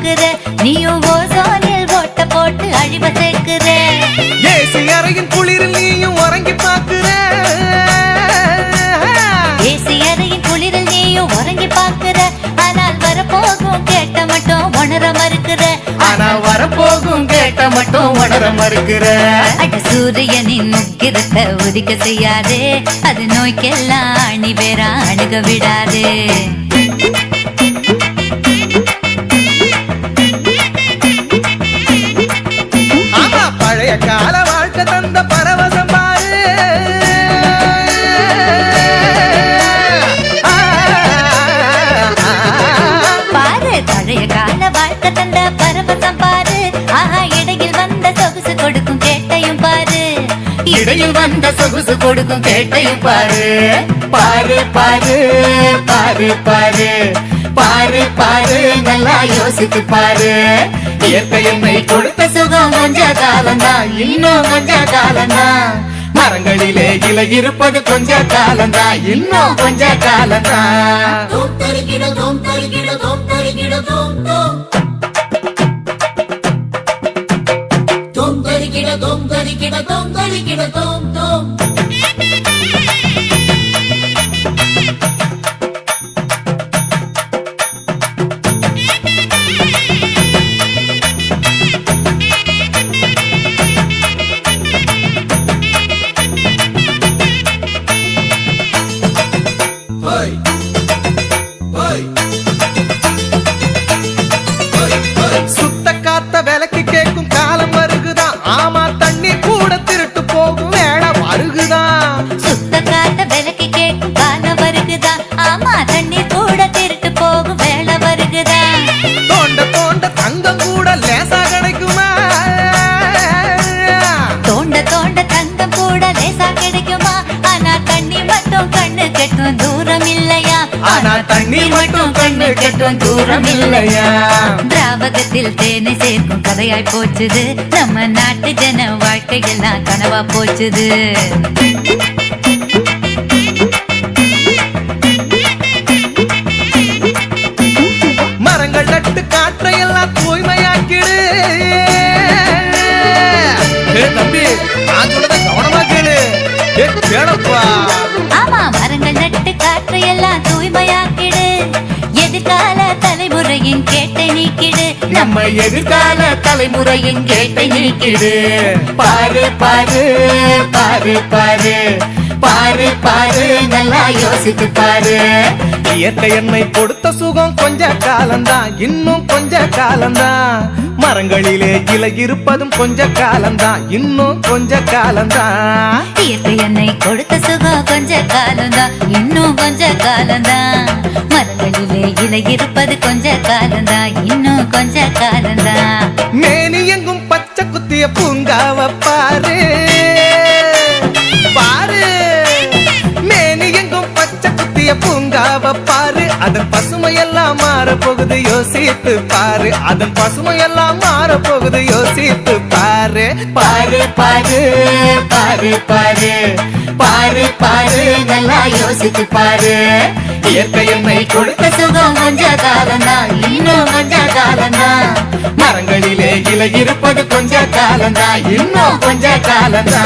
பாக்குற நீயும் ஓசோனில் ஓட்ட போட்டு அழிவ சேர்க்கிற ஏசி அறையின் குளிரில் நீயும் உறங்கி பாக்குற ஏசி அறையின் குளிரில் நீயும் உறங்கி பாக்குற ஆனால் வரப்போகும் கேட்ட மட்டும் உணர மறுக்கிற. ஆனா வரப்போகும் கேட்ட மட்டும் உணர மறுக்கிற. அட சூரியனின் முக்கிரத்தை உதிக்க செய்யாதே. அது நோய்க்கெல்லாம் அணி வேற அணுக விடாதே. பழைய கால வாழ்க்கை தந்த பரவசம் பாரு. பாரு பழைய கால வாழ்க்கை தந்த பரவசம் பாரு. ஆஹா இடையில் வந்த சொகுசு கொடுக்கும் கேட்டையும் பாரு. இடையில் வந்த சொகுசு கொடுக்கும் கேட்டையும் பாரு. பாரு பாரு பாரு பாரு. பாரு பாரு நல்லா யோசித்து பாரு. இயற்கை என்னை கொடுத்த சுகம் கொஞ்ச காலந்தா இன்னும் கொஞ்ச காலந்தா மரங்களிலே இலை இருப்பது கொஞ்ச காலந்தா இன்னும் கொஞ்ச காலம்தான். தோம் தருகிட தோம் தருகிட தோம் தருகிட தோம். தண்ணி மட்டும் கண்ணு கெட்டும் தூரம் இல்லையா திராவகத்தில் தேனை சேர்க்கும் கதையாய் போச்சுது. நம்ம நாட்டு ஜன வாழ்க்கையெல்லாம் கனவா போச்சுது. மரங்கள் நட்டு தூய்மையாக்கிடு. தம்பி நான் சொல்றத கவனமா கேளு. கேளப்பா. எல்லாம் தூய்மையாக்கிடு. எதிர்கால தலைமுறையின் கேட்டை நீக்கிடு. நம்ம எதிர்கால தலைமுறையின் கேட்டை நீக்கிடு. பாரு பாரு பாரு பாரு. பாரு பாரு நல்லா யோசித்து பாரு. இயற்கை என்னை கொடுத்த சுகம் கொஞ்ச காலம்தான் இன்னும் கொஞ்ச காலம்தான். மரங்களிலே இலை இருப்பதும் கொஞ்ச காலம்தான் இன்னும் கொஞ்ச காலம்தான். இயற்கை என்னை கொடுத்த சுகம் கொஞ்ச காலம்தான் இன்னும் கொஞ்ச காலம்தான். மரங்களிலே இலை இருப்பது கொஞ்ச காலம்தான் இன்னும் கொஞ்ச காலம்தான். பாரு மேனி பசுமை எல்லாம் பாரு. அதன் பசுமையெல்லாம் மாற போகுது யோசித்து பாரு. அதன் பசுமையெல்லாம் மாற போகுது யோசித்து பாரு. பாரு பாரு பாரு பாரு. பாரு பாரு நல்லா யோசித்து பாரு. இயற்கை என்னை கொடுத்த சுகம் கொஞ்ச இன்னும் கொஞ்ச காலம்தான் மரங்களிலே இலை இருப்பது கொஞ்ச காலந்தா இன்னும் கொஞ்ச காலந்தா